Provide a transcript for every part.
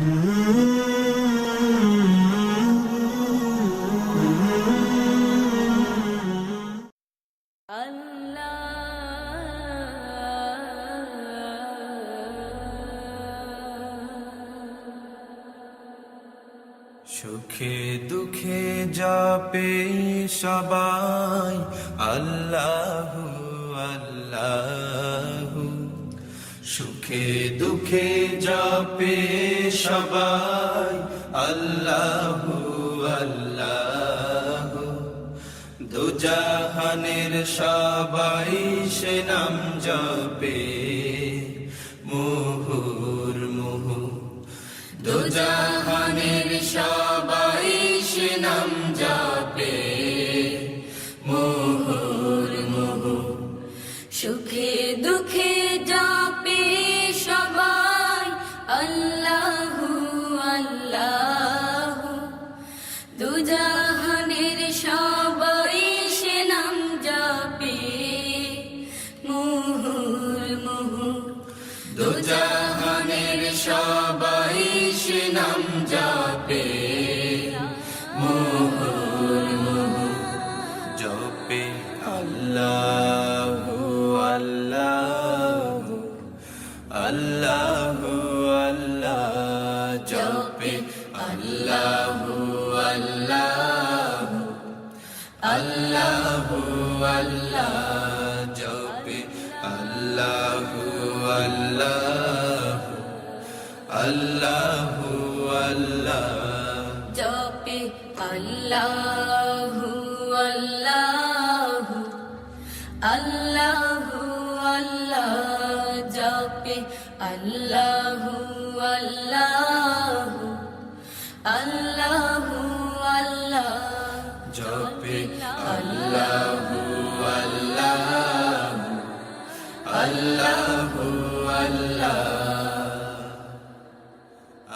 সুখে দুঃখে যাপে সবাই আল্লাহ আল্লাহ। সুখে দুঃখে যাপে সবাই, আল্লাহ আল্লাহ। দুজাহানের সবাই সে নাম জপে, মুহুর মুহু। দুজাহানের সবাই সে নাম জপে, মুহুর মুহু। সুখে দুঃখে যাপে সবাই সে নাম জপে। মুহুর মুহু জপে আল্লাহ আল্লাহ আল্লাহ আল্লাহ জপে আল্লাহ আল্লাহ আল্লাহ আল্লাহ জপে আল্লাহ আল্লাহ আল্লাহ আল্লাহ। জপে আল্লাহু আল্লাহু। আল্লাহু আল্লাহ। জপে আল্লাহু আল্লাহু। আল্লাহু আল্লাহ। জপে আল্লাহ আল্লাহ। আল্লাহ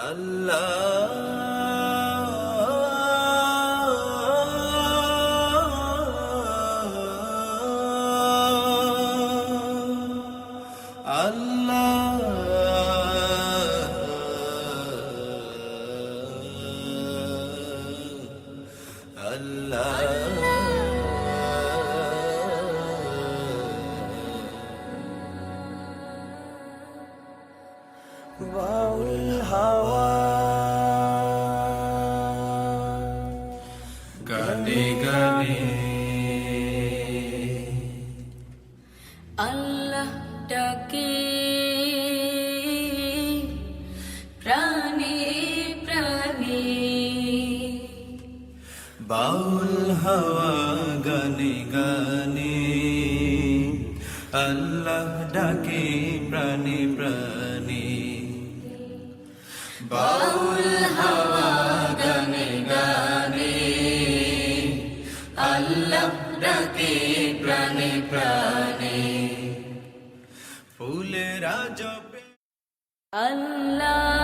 আল্লাহ। আল্লাহ ডাকে। প্রাণে বাউল হাওয়া গানে গানে। আল্লাহ ডাকে প্রাণে। বাউল হাওয়া গানে গানে। আল্লাহ ডাকে প্রাণে প্রাণে। ফুলেরা জপে আল্লাহ।